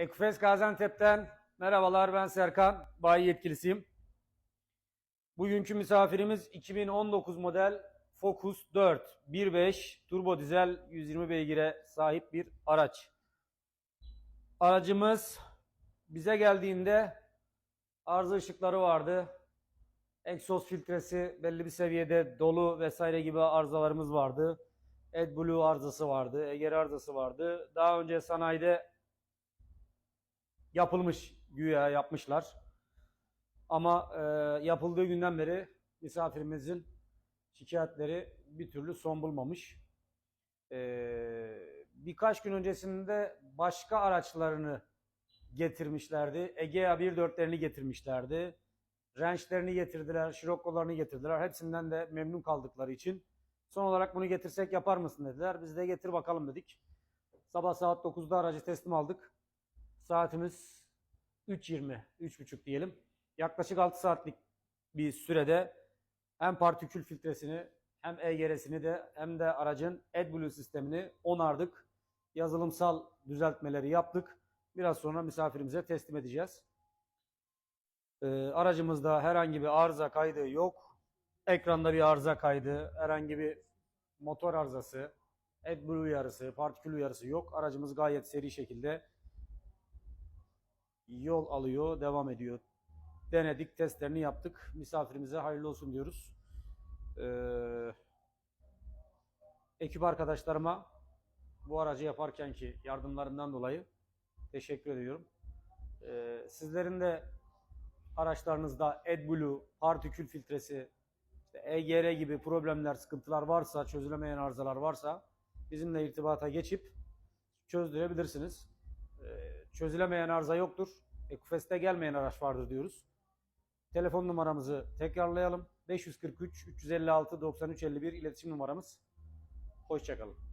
Ekfes Gaziantep'ten merhabalar ben Serkan, bayi yetkilisiyim. Bugünkü misafirimiz 2019 model Focus 4 1.5 turbo dizel 120 beygire sahip bir araç. Aracımız bize geldiğinde arıza ışıkları vardı. Egzoz filtresi belli bir seviyede dolu vesaire gibi arızalarımız vardı. AdBlue arızası vardı, Eger arızası vardı. Daha önce sanayide yapılmış güya yapmışlar. Ama e, yapıldığı günden beri misafirimizin şikayetleri bir türlü son bulmamış. E, birkaç gün öncesinde başka araçlarını getirmişlerdi. Egea 1.4'lerini getirmişlerdi. Range'lerini getirdiler, Scirocco'larını getirdiler. Hepsinden de memnun kaldıkları için son olarak bunu getirsek yapar mısın dediler. Biz de getir bakalım dedik. Sabah saat 9'da aracı teslim aldık. Saatimiz 3.20, 3.30 diyelim. Yaklaşık 6 saatlik bir sürede hem partikül filtresini hem EGR'sini de hem de aracın AdBlue sistemini onardık. Yazılımsal düzeltmeleri yaptık. Biraz sonra misafirimize teslim edeceğiz. Ee, aracımızda herhangi bir arıza kaydı yok. Ekranda bir arıza kaydı, herhangi bir motor arızası, AdBlue uyarısı, partikül uyarısı yok. Aracımız gayet seri şekilde yol alıyor, devam ediyor. Denedik, testlerini yaptık. Misafirimize hayırlı olsun diyoruz. Ee, ekip arkadaşlarıma bu aracı yaparken ki yardımlarından dolayı teşekkür ediyorum. Ee, sizlerin de araçlarınızda AdBlue, partikül filtresi, işte EGR gibi problemler, sıkıntılar varsa, çözülemeyen arızalar varsa bizimle irtibata geçip çözdürebilirsiniz. Çözülemeyen arıza yoktur. Ekufest'e gelmeyen araç vardır diyoruz. Telefon numaramızı tekrarlayalım. 543 356 93 51 iletişim numaramız. Hoşçakalın.